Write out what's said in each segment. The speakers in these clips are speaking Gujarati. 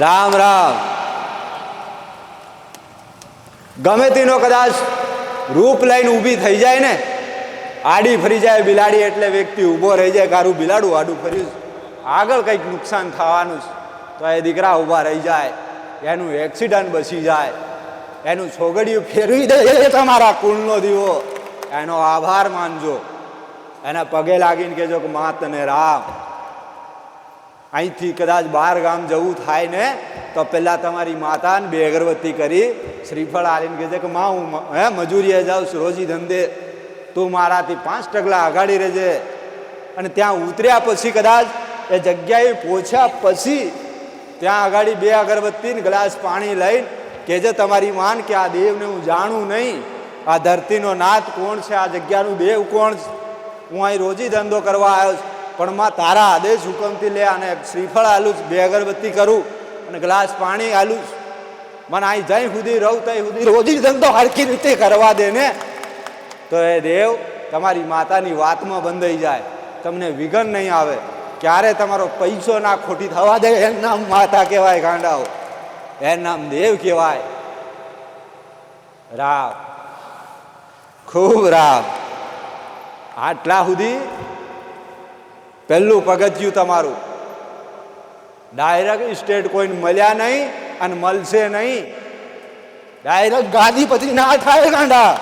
રામ રામ. ગમે તેનો કદાચ રૂપ લઈને ઊભી થઈ જાય ને, આડી ફરી જાય, બિલાડી એટલે વ્યક્તિ ઊભો રહી જાય કારું બિલાડું, આડું ફર્યું આગળ કંઈક નુકસાન થવાનું છે, તો એ દીકરા ઊભા રહી જાય, એનું એક્સિડન્ટ બસી જાય, એનું છોગડિયું ફેરવી દે તમારા કુળનો દીવો. એનો આભાર માનજો. એના પગે લાગીને કહેજો કે મા તને રામ. અહીંથી કદાચ બહાર ગામ જવું થાય ને, તો પહેલાં તમારી માતાને બે અગરબત્તી કરી, શ્રીફળ આલીને કહે છે કે માં, હું હે, મજૂરીએ જાઉં છું, રોજી ધંધે. તું મારાથી પાંચ ટકલા આગાડી રહેજે. અને ત્યાં ઉતર્યા પછી કદાચ એ જગ્યાએ પહોંચ્યા પછી ત્યાં આગાડી બે અગરબત્તી ને ગ્લાસ પાણી લઈને કહેજે તમારી માન કે આ દેવને હું જાણું નહીં. આ ધરતીનો નાથ કોણ છે? આ જગ્યાનું દેવ કોણ છે? હું અહીં રોજી ધંધો કરવા આવ્યો છું. પણ માં તારા આદેશ હુકમથી લે અને શ્રીફળ આલું બે અગરબત્તી કરું અને ગ્લાસ પાણી આલું. મને અહીં જઈ સુધી રહું ત્યાં સુધી રોજી ધંધો હરખી રીતે કરવા દે ને. તો એ દેવ, તમારી માતાની વાતમાં બંધાઈ જાય. તમને વિઘન નહીં આવે. ક્યારે તમારો પૈસો ના ખોટી થવા દે? એનું નામ માતા કહેવાય ગાંડાઓ. એનું નામ દેવ કહેવાય. રામ. ખૂબ રામ. આટલા સુધી પહેલું પગથિયું તમારું. ડાયરેક્ટ સ્ટેટ કોઈને મળ્યા નહીં અને મળશે નહીં. ડાયરેક્ટ ગાદીપતિ ના થાય ગાંડા.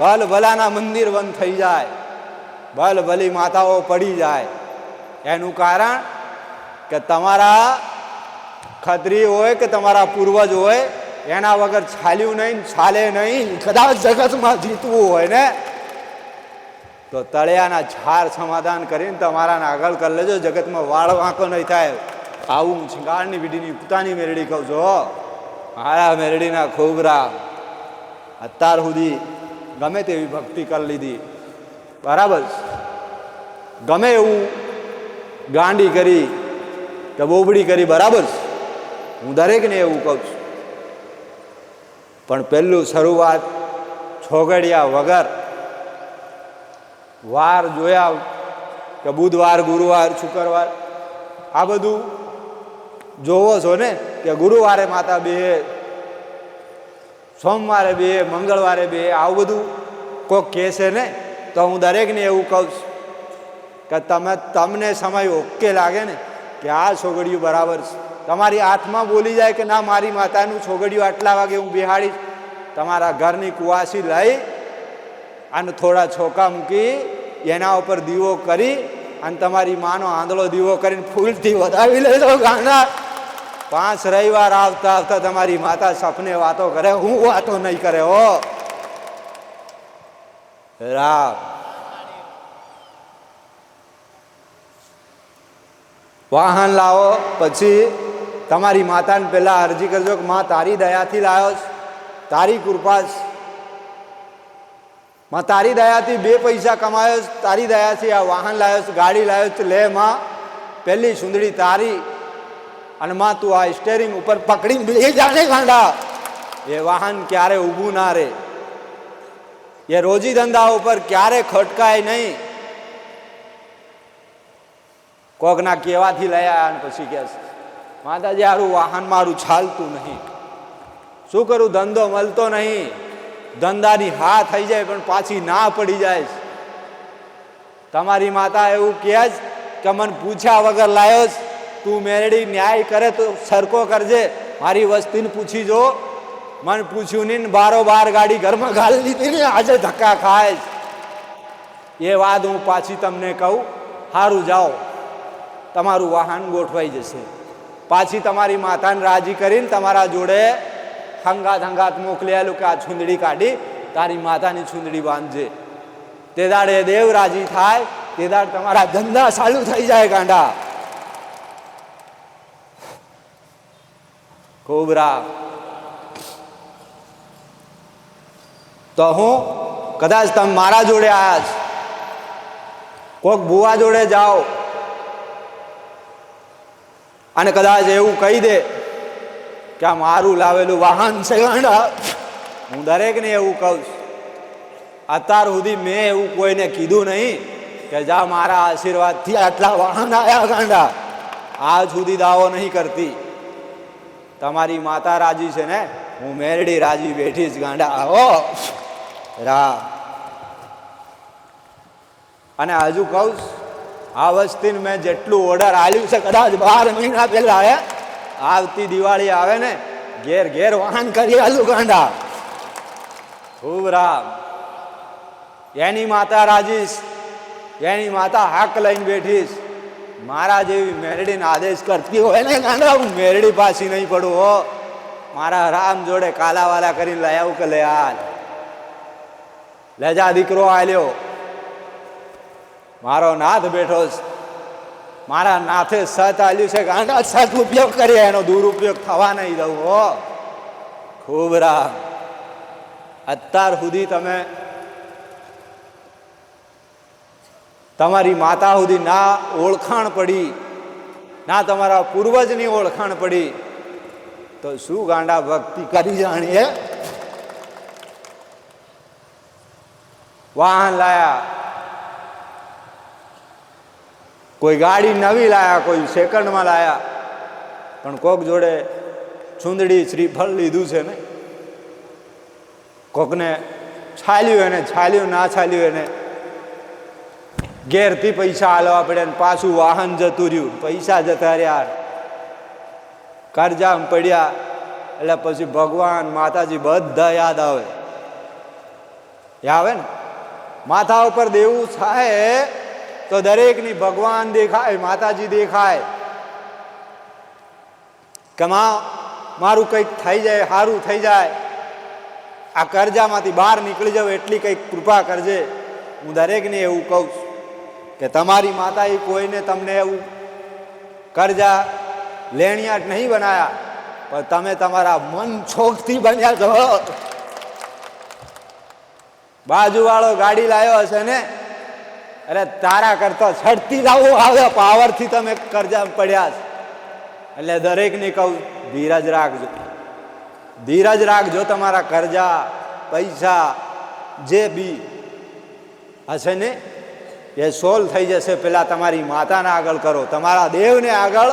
ભલ ભલાના મંદિર બંધ થઈ જાય. ભલ ભલી માતાઓ પડી જાય. એનું કારણ કે તમારા ખત્રી હોય કે તમારા પૂર્વજ હોય, એના વગર છાલ્યું નહીં, છાલે નહીં, કદાચ જગતમાં જીતવું હોય ને? તો તળિયાના છાર સમાધાન કરીને તમારાને આગળ કરી લેજો જગતમાં વાળ વાંકો નહીં થાય આવું હું શિંગાળની વીડીની પોતાની મેરડી કહું છું, હો. મારા મેરડીના ખોબરા અત્યાર સુધી ગમે તેવી ભક્તિ કરી લીધી બરાબર? ગમે એવું ગાંડી કરી કે બોબડી કરી, બરાબર? હું દરેકને એવું કહું છું પણ પહેલું શરૂઆત છોગડિયા વગર વાર જોયા કે બુધવાર, ગુરુવાર, શુક્રવાર, આ બધું જોવો છો ને કે ગુરુવારે માતા બે, સોમવારે બે, મંગળવારે બે, આવું બધું કોક કહેશે ને તો હું દરેકને એવું કહું છું કે તમે, તમને સમય ઓકે લાગે ને કે આ છોગડિયું બરાબર છે. તમારી આત્મા બોલી જાય કે ના, મારી માતાનું છોગડિયું આટલા વાગે હું બિહાડીશ. તમારા ઘરની કુવાસી લઈ અને થોડા છોકા મૂકી એના ઉપર દીવો કરી અને તમારી માનો આંધળો દીવો કરીને ફૂલથી વધાવી લેજો ગાના. પાંચ રવિવાર આવતા આવતા તમારી માતા સપને વાતો કરે, હું વાતો નહીં કરે હો. રામ. વાહન લાવો, પછી તમારી માતાને પહેલાં અરજી કરજો કે, માં, તારી દયાથી લાવ્યો તારી કૃપા છે. માં તારી દયાથી બે પૈસા કમાયો તારી દયાથી આ વાહન લાવ્યો છું, ગાડી લાવ્યો છું, લે માં, પહેલી સુંદડી તારી અને માં તું આ સ્ટેરિંગ ઉપર પકડીને બે જાણે ગાંડા. એ વાહન ક્યારે ઊભું ના રહે એ રોજી ધંધા ઉપર ક્યારે ખટકાય નહીં. કોકના કેવાથી આવ્યા અને પછી કે માતાજી હારું વાહન મારું ચાલતું નહીં. શું કરું? ધંધો મળતો નહીં. ધંધાની હા થઈ જાય પણ પાછી ના પડી જાય તમારી માતા એવું કહે જ કે મને પૂછ્યા વગર લાયો જ. તું મેરડી ન્યાય કરે તો સરખો કરજે. મારી વસ્તીને પૂછી જો. મને પૂછ્યું નહીં બારો બાર ગાડી ઘરમાં ગાળી લીધી ને આજે ધક્કા ખાય. એ વાત હું પાછી તમને કહું. સારું જાઓ. તમારું વાહન ગોઠવાઈ જશે. પાછી તમારી માતાને રાજી કરીને તમારા જોડે હંગાત હંગાત મોકલેલું કે આ છુંદડી કાઢી, તારી માતાની છુંદડી બાંધજે. તે દાડે દેવ રાજી થાય, તે દાડ તમારા ધંધા ચાલુ થઈ જાય ગાંડા. કોબરા. તો હું કદાચ તમે મારા જોડે આવ્યા છો કોક બુવા જોડે જાઓ. અને કદાચ એવું કહી દે કે આ મારું લાવેલું વાહન છે ગાંડા. હું દરેકને એવું કહું અત્યાર સુધી મેં એવું કોઈને કીધું નહીં કે જા મારા આશીર્વાદથી આટલા વાહન આવ્યા ગાંડા. આજ સુધી દાવો નહીં કરતી. તમારી માતા રાજી છે ને? હું મેરડી રાજી બેઠી જ ગાંડા. હો. રા. અને હજુ કહું આ વસ્તીને મેં જેટલું ઓર્ડર આલ્યું છે, કદાચ બાર મહિના પહેલા આવતી દિવાળી આવે ને, ઘેર ઘેર વાહન કરી આલું ગાંડા. ખૂબ રામ. એની માતા રાજીશ. એની માતા હાક લઈને બેઠીશ. મારા જેવી મેરડીને આદેશ કરતી હોય ને ગાંડા, હું મેરડી પાછી નહીં પડું, હો. મારા રામ જોડે કાલાવાલા કરીને લઈ આવું કે લે હાલ લેજા દીકરો આલ્યો. મારો નાથ બેઠો છે. મારા નાથે સત આલ્યું છે ગાંડા સત ઉપયોગ કરીએ, એનો દુરુપયોગ થવા નહીં દઉં, હો. ખૂબ રામ અત્યાર સુધી તમે તમારી માતા સુધી ના ઓળખાણ પડી, ના તમારા પૂર્વજની ઓળખાણ પડી, તો શું ગાંડા ભક્તિ કરી જાણીએ? વાહન લાયા. કોઈ ગાડી નવી લાયા, કોઈ સેકન્ડમાં લાયા. પણ કોક જોડે ચૂંદડી શ્રીફળ લીધું છે ને? કોકને છાલ્યું એને, છાલ્યું, ના છાલ્યું એને. ઘેરથી પૈસા હાલવા પડે ને પાછું વાહન જતું રહ્યું. પૈસા જતા રહ્યા. કરજામ પડ્યા. એટલે પછી ભગવાન, માતાજી બધા યાદ આવે. આવે ને? માથા ઉપર દેવું થાય તો દરેકની ભગવાન દેખાય, માતાજી દેખાય. કે મા, મારું કંઈક થઈ જાય સારું થઈ જાય. આ કરજામાંથી બહાર નીકળી જાવ એટલી કંઈક કૃપા કરજે. હું દરેકને એવું કહું છું કે તમારી માતાએ કોઈને તમને એવું કરજા લેણિયાટ નહીં બનાયા, પણ તમે તમારા મન છોકથી બન્યા છો. બાજુવાળો ગાડી લાવ્યો હશે ને? અરે તારા કરતા છડતી લાવવું આવે, પાવરથી તમે કરજા પડ્યા છે. એટલે દરેકને કહું, ધીરજ રાખજો. ધીરજ રાખજો તમારા કરજા, પૈસા, જે બી હશે ને, એ સોલ્વ થઈ જશે. પેલા તમારી માતાને આગળ કરો. તમારા દેવને આગળ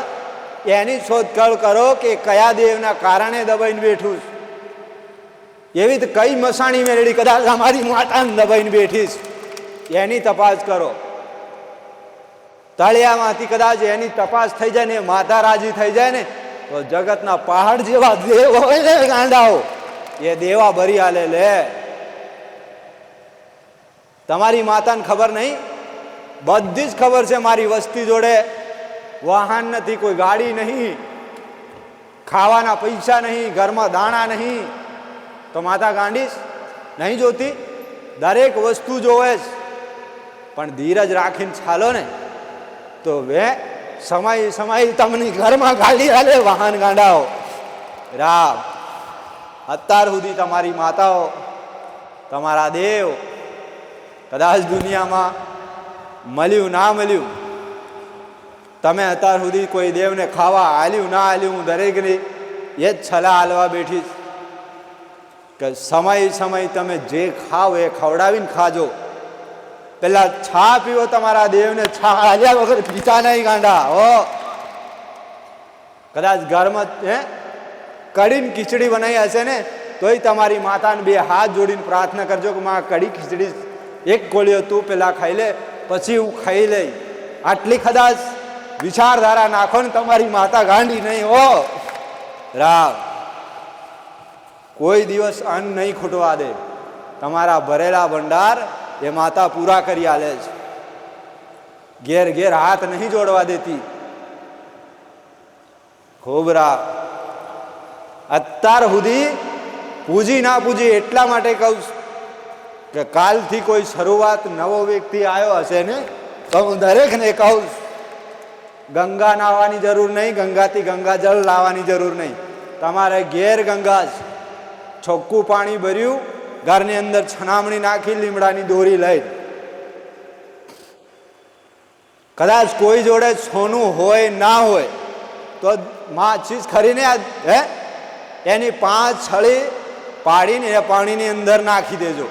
એની શોધખોળ કરો કે કયા દેવના કારણે દબાઈને બેઠું છું. એવી કઈ મસાણી મેળવી, કદાચ અમારી માતાને દબાઈને બેઠીશ એની તપાસ કરો. તળિયામાંથી કદાચ એની તપાસ થઈ જાય ને માતા રાજી થઈ જાય ને, તો જગતના પહાડ જેવા દેવ હોય ને ગાંડાઓ, એ દેવા ભરી આલે લે. તમારી માતાને ખબર નહીં? બધી જ ખબર છે મારી વસ્તી જોડે. વાહન નથી, કોઈ ગાડી નહીં, ખાવાના પૈસા નહીં, ઘરમાં દાણા નહીં. તો માતા ગાંડીશ? નહીં જોતી? દરેક વસ્તુ જોવે છે પણ ધીરજ રાખીને ચાલો ને, તો વે સમય સમય તમને ઘરમાં ગાડી હાલે વાહન ગાંડાઓ. રામ. અત્યાર સુધી તમારી માતાઓ, તમારા દેવ, કદાચ દુનિયામાં મળ્યું ના મળ્યું, તમે અત્યાર સુધી કોઈ દેવને ખાવા હાલ્યું ના હાલ્યું, હું દરેકની એ જ છલા હાલવા બેઠી કે સમય સમય તમે જે ખાવ એ ખવડાવીને ખાજો. પેલા છા પીવો તમારા દેવને, છા હાલ્યા વગર પીતા નહીં ગાંડા, હો. કદાચ ઘરમાં, હે? કડીને ખીચડી બનાવી હશે ને, તોય તમારી માતાને બે હાથ જોડીને પ્રાર્થના કરજો કે માં કડી ખીચડી એક કોળીઓ તું પેલા ખાઈ લે, પછી હું ખાઈ લઈ આટલી કદાચ વિચારધારા નાખો ને તમારી માતા ગાંડી નહીં, હો. રામ. કોઈ દિવસ અન્ન નહીં ખૂટવા દે. તમારા ભરેલા ભંડાર એ માતા પૂરા કરી આલે છે. ઘેર ઘેર હાથ નહીં જોડવા દેતી. ખોબરા. અત્યાર સુધી પૂજી ના પૂજી એટલા માટે કહું કે કાલથી કોઈ શરૂઆત નવો વ્યક્તિ આવ્યો હશે ને, તો હું દરેકને કહું ગંગા નાહવાની જરૂર નહીં, ગંગાથી ગંગાજળ લાવવાની જરૂર નહીં. તમારે ઘેર ગંગા જ પાણી ભર્યું ઘરની અંદર છનામણી નાખી, લીમડાની દોરી લઈ. કદાચ કોઈ જોડે સોનું હોય, ના હોય, તો માચીસ ખરીને હે? એની પાંચ છળી પાડીને એ પાણીની અંદર નાખી દેજો.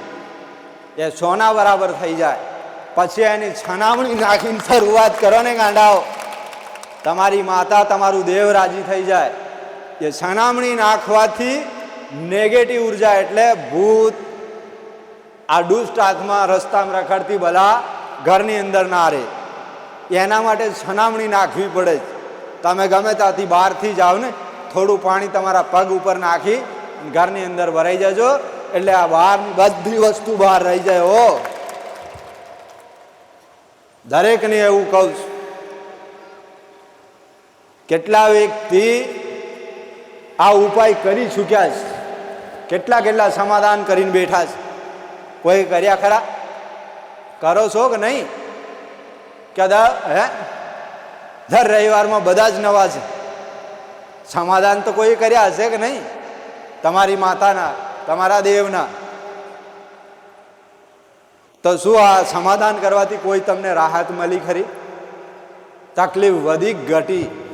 એ સોના બરાબર થઈ જાય. પછી એની છનામણી નાખીને શરૂઆત કરો ને ગાંડાઓ. તમારી માતા તમારું દેવ રાજી થઈ જાય. એ છનામણી નાખવાથી નેગેટિવ ઊર્જા એટલે ભૂત. આ દુષ્ટ આત્મા રસ્તામાં રખડતી બલા ઘરની અંદર ના રહે. એના માટે સનામણી નાખવી પડે તમે ગમે ત્યાંથી બહારથી જાઓ ને, થોડું પાણી તમારા પગ ઉપર નાખી ઘરની અંદર ભરાઈ જજો. એટલે આ બહારની બધી વસ્તુ બહાર રહી જાય હો. દરેકને એવું કહું છું. કેટલા વ્યક્તિ આ ઉપાય કરી ચૂક્યા છે? કેટલા કેટલા સમાધાન કરીને બેઠા છે? કોઈ કર્યા ખરા? કરો છો કે નહીં? કદા હે? દર રવિવારમાં બધા જ નવા છે. સમાધાન તો કોઈ કર્યા હશે કે નહીં? તમારી માતાના, તમારા દેવના. તો શું આ સમાધાન કરવાથી કોઈ તમને રાહત મળી ખરી? તકલીફ વધી ઘટી.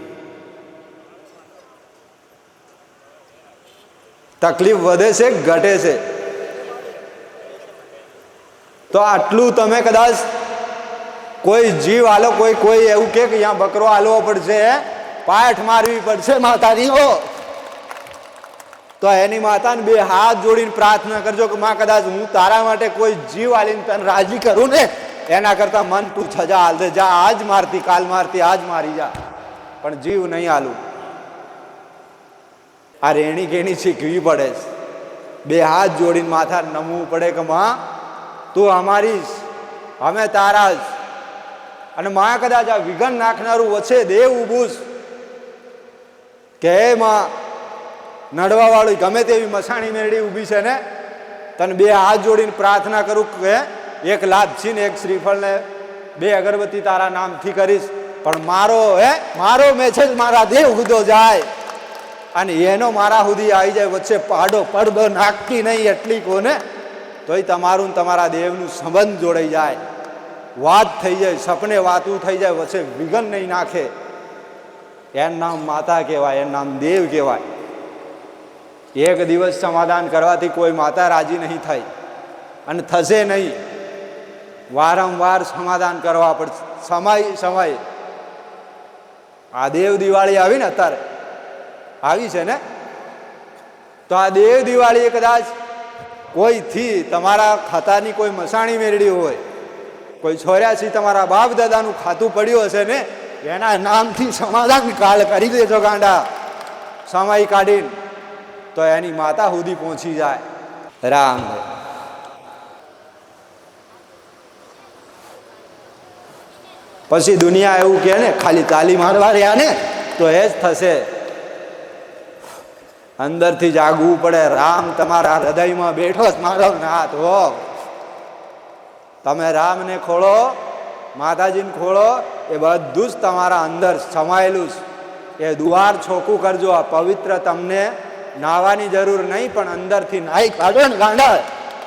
તકલીફ વધે છે, ઘટે છે. તો આટલું તમે કદાચ કોઈ જીવ આલો, કોઈ કોઈ એવું કે અહીંયા બકરો હાલવો પડશે પાઠ મારવી પડશે માતાની હો. તો એની માતાને બે હાથ જોડીને પ્રાર્થના કરજો કે માં, કદાચ હું તારા માટે કોઈ જીવ આલીને તને રાજી કરું ને, એના કરતા મન તું છજા હાલ દે. જા, આજ મારતી, કાલ મારતી, આજ મારી જા. પણ જીવ નહીં આલું. આ રેણી કેણી શીખવી પડે છે. બે હાથ જોડીને માથા નમવું પડે કે માં, તું અમારી અમે તારા જ. અને માં કદાચ આ વિઘન નાખનારું વચ્ચે દેવ ઊભું કે માં નડવા વાળી ગમે તેવી મસાણી મેળી ઊભી છે ને, તને બે હાથ જોડીને પ્રાર્થના કરું કે એક લાભ ને એક શ્રીફળને બે અગરબત્તી તારા નામથી કરીશ. પણ મારો, હે, મારો મેસેજ મારા દેવ ઉદો જાય. અને એનો મારા સુધી આવી જાય, વચ્ચે પાડો પડદો નાખતી નહીં એટલી કોને? તોય તમારું તમારા દેવનું સંબંધ જોડાઈ જાય. વાત થઈ જાય, સપને વાતું થઈ જાય, વચ્ચે વિઘન નહીં નાખે. એનું નામ માતા કહેવાય, એનું નામ દેવ કહેવાય. એક દિવસ સમાધાન કરવાથી કોઈ માતા રાજી નહીં થાય. અને થશે નહીં. વારંવાર સમાધાન કરવા પડશે. સમય સમય. આ દેવ દિવાળી આવી ને અત્યારે. આવી છે ને? તો આ દેવ દિવાળીએ કદાચ કોઈથી તમારા ખાતાની કોઈ મસાણી મેળવી હોય, કોઈ છોર્યાથી તમારા બાપ દાદાનું ખાતું પડ્યું હશે ને, એના નામથી સમાધાન કાળ કરી દેજો ગાંડા. સમય કાઢીને તો એની માતા સુધી પહોંચી જાય. રામ. પછી દુનિયા એવું કહે ને, ખાલી તાલી મારવા રહ્યા ને, તો એ જ થશે. અંદરથી જાગવું પડે. રામ તમારા હૃદયમાં બેઠો જ મારો નાથ હો. તમે રામને ખોળો, માતાજીને ખોળો, એ બધું જ તમારા અંદર સમાયેલું છે. એ દુવાર છોકું કરજો, આ પવિત્ર તમને નાવાની જરૂર નહીં, પણ અંદરથી નાહી કાઢો ને ગાંડા.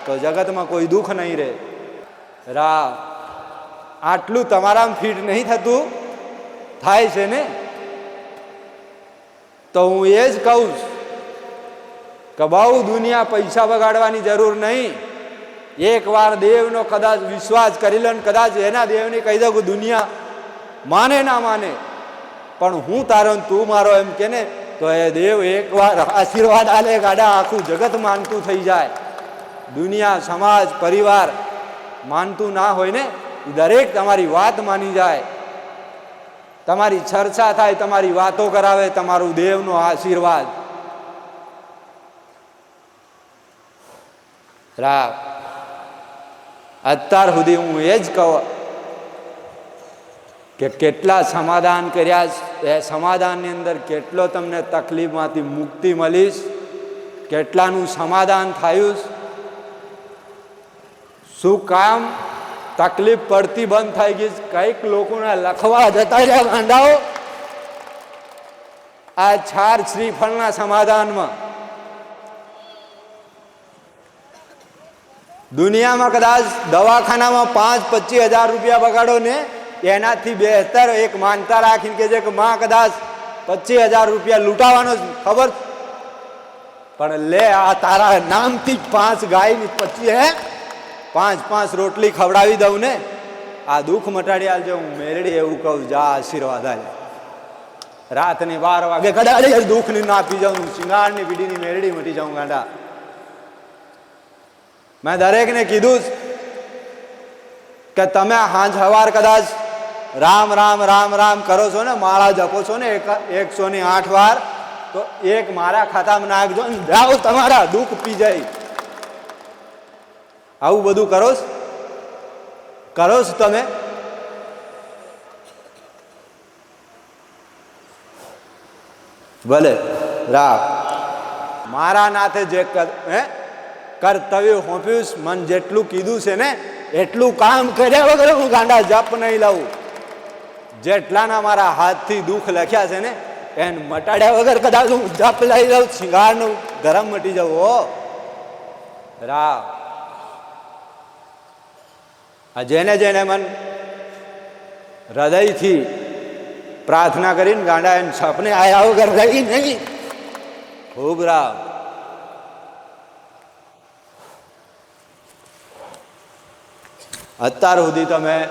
તો જગતમાં કોઈ દુઃખ નહીં રહે. રામ, આટલું તમારામાં ફિટ નહીં થતું? થાય છે ને? તો હું એ જ કહું છું. કે બહુ દુનિયા પૈસા બગાડવાની જરૂર નહીં. એકવાર દેવનો કદાચ વિશ્વાસ કરી લે કદાચ એના દેવને કહી દઉં દુનિયા માને ના માને. પણ હું તારો તું મારો એમ કે ને, તો એ દેવ એકવાર આશીર્વાદ આલે ગાડા આખું જગત માનતું થઈ જાય. દુનિયા, સમાજ, પરિવાર માનતું ના હોય ને દરેક તમારી વાત માની જાય. તમારી ચર્ચા થાય, તમારી વાતો કરાવે, તમારું દેવનો આશીર્વાદ. રામ અત્યાર સુધી હું એ જ કહું કે કેટલા સમાધાન કર્યા એ સમાધાનની અંદર કેટલો તમને તકલીફમાંથી મુક્તિ મળીશ. કેટલાનું સમાધાન થયું શું કામ? તકલીફ પડતી બંધ થઈ ગઈ? કંઈક લોકોને લખવા જતા રહ્યા ગાંડાઓ આ ચાર શ્રીફળના સમાધાનમાં દુનિયામાં કદાચ દવાખાનામાં પાંચ પચીસ હજાર રૂપિયા બગાડો ને, એનાથી બહેતર એક માનતા રાખીને કે છે કે માં કદાચ પચીસ હજાર રૂપિયા લૂંટાવાનો ખબર? પણ લે, આ તારા નામથી જ પાંચ ગાયની પચીસ હે? પાંચ પાંચ રોટલી ખવડાવી દઉં ને. આ દુઃખ મટાડી આલજો, હું મેરડી એવું કહું, જા આશીર્વાદ આલે. રાતની બાર વાગે કદાચ દુઃખની ના પી જાઉં, શિંગારની પીડીની મેરડી મટી જાઉં ગાંડા. મેં દરેકને કીધું જ કે તમે હાંજ હવાર કદાચ રામ રામ રામ રામ કરો છો ને, માળા જપો છો ને, એક એકસો ની આઠ વાર, તો એક મારા ખાતામાં નાખજો ને, જાઓ તમારા દુઃખ પી જાય. આવું બધું કરો? કરો છો તમે? ભલે રામ મારા નાથે જે હે? કર્તવ્ય હોંપ્યું મન જેટલું કીધું છે ને, એટલું કામ કર્યા વગર હું ગાંડા જપ નહીં લાવું. જેટલાના મારા હાથથી દુઃખ લખ્યા છે ને, એને મટાડ્યા વગર કદાચ હું જપ લઈ લઉં શિંગારનું ગરમ મટી જવું હો. રા આ જેને જેને મન હૃદયથી પ્રાર્થના કરીને ગાંડા એને સપને આયા વગર રહી નહીં. ખૂબ રામ. અત્યાર સુધી તમે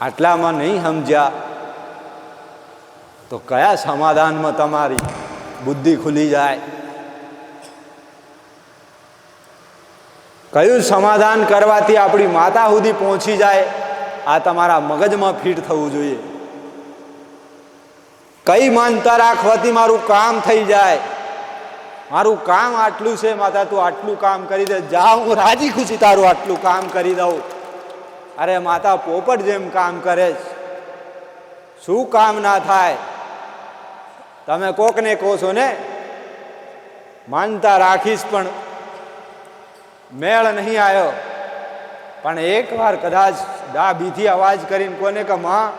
આટલામાં નહીં સમજ્યા, તો કયા સમાધાનમાં તમારી બુદ્ધિ ખુલી જાય? કયું સમાધાન કરવાથી આપણી માતા સુધી પહોંચી જાય? આ તમારા મગજમાં ફિટ થવું જોઈએ. કઈ માનતા રાખવાથી મારું કામ થઈ જાય? મારું કામ આટલું છે, માતા, તું આટલું કામ કરી દે. જા, હું રાજી ખુશી તારું આટલું કામ કરી દઉં. અરે માતા, પોપટ જેમ કામ કરે છે. શું કામ ના થાય? તમે કોકને કહો છો ને? માનતા રાખીશ પણ મેળ નહીં આવ્યો પણ એકવાર કદાચ ડાબીથી અવાજ કરીને કોને કે, માં,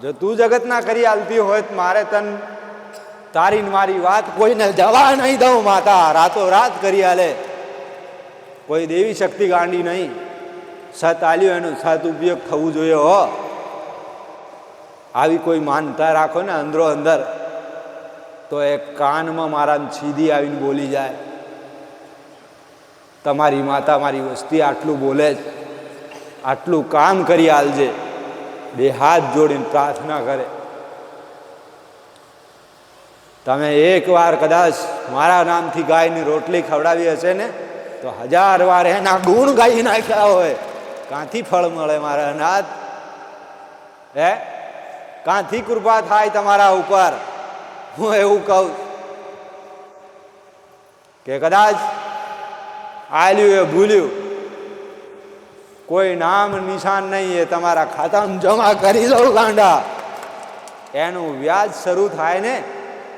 જો તું જગતના કરી આલતી હોય મારે તન તારી મારી વાત કોઈને જવા નહીં દઉં, માતા. રાતો રાત કરી આલે. કોઈ દેવી શક્તિ ગાંડી નહીં. સત આલ્યો, એનો સત ઉપયોગ થવું જોઈએ, હો. આવી કોઈ માનતા રાખો ને અંદરો અંદર, તો એ કાનમાં મારા સીધી આવીને બોલી જાય. તમારી માતા મારી વસ્તી આટલું બોલે જ, આટલું કામ કરી આલજે. બે હાથ જોડીને પ્રાર્થના કરે. તમે એકવાર કદાચ મારા નામથી ગાયની રોટલી ખવડાવી હશે ને, તો હજાર વાર એના ગુણ ગાઈ નાખ્યા હોય. કાંથી ફળ મળે મારા અનાથ? હે? કાંથી કૃપા થાય તમારા ઉપર? હું એવું કહું કે કદાચ આલ્યું એ ભૂલ્યું. કોઈ નામ નિશાન નહીં, એ તમારા ખાતામાં જમા કરી દઉં ગાંડા. એનું વ્યાજ શરૂ થાય ને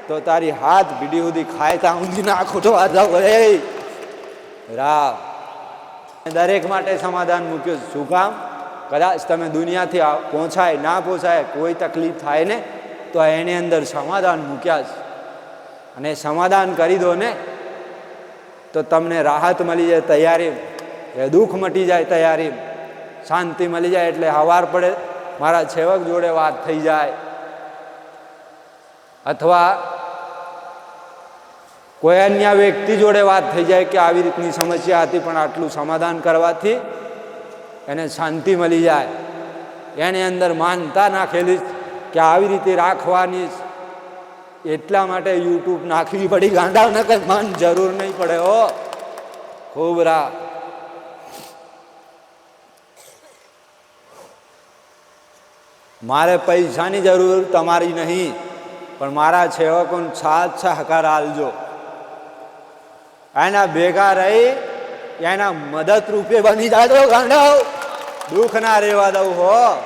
તો તારી હાથ ભીડી સુધી ખાય ત્યાં ઊંધી નાખો તો રામ. દરેક માટે સમાધાન મૂક્યું. શું કામ? કદાચ તમે દુનિયાથી પહોંચાય, ના પહોંચાય, કોઈ તકલીફ થાય ને, તો એની અંદર સમાધાન મૂક્યા છે અને સમાધાન કરી દો ને, તો તમને રાહત મળી જાય, તૈયારી. એ દુઃખ મટી જાય, તૈયારી. શાંતિ મળી જાય, એટલે હવાર પડે, મારા સેવક જોડે વાત થઈ જાય. અથવા કોઈ અન્ય વ્યક્તિ જોડે વાત થઈ જાય કે આવી રીતની સમસ્યા હતી પણ આટલું સમાધાન કરવાથી એને શાંતિ મળી જાય. એને અંદર માનતા નાખેલી કે આવી રીતે રાખવાની એટલા માટે યુટ્યુબ નાખવી પડી, ગાંડા નકર મન જરૂર નહીં પડે હો. ખૂબ રા મારે પૈસાની જરૂર તમારી નહીં, પણ મારા સેવકોને સાથ સહકાર આલજો. એના ભેગા રહી એના મદદ રૂપે બની જાય તો ગાંડવ. દુઃખ ના રહેવા દઉં હો.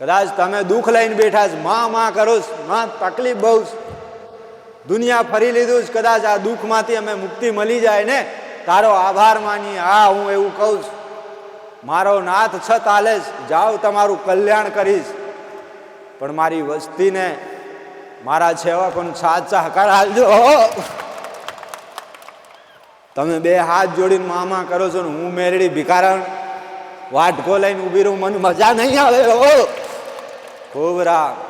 કદાચ તમે દુઃખ લઈને બેઠા છો, માં માં કરો માં તકલીફ બહુ. દુનિયા ફરી લીધું છે, કદાચ આ દુઃખમાંથી અમે મુક્તિ મળી જાય ને, તારો આભાર માની, હા, હું એવું કહું મારો નાથ છ તાલે જ જાઓ તમારું કલ્યાણ કરીશ. પણ મારી વસ્તીને મારા સેવકોને સાચા હો. તમે બે હાથ જોડીને મામા કરો છો ને હું મેરડી ભિકારણ વાટકો લઈને ઊભી રહું, મને મજા નહીં આવે ખૂબ રામ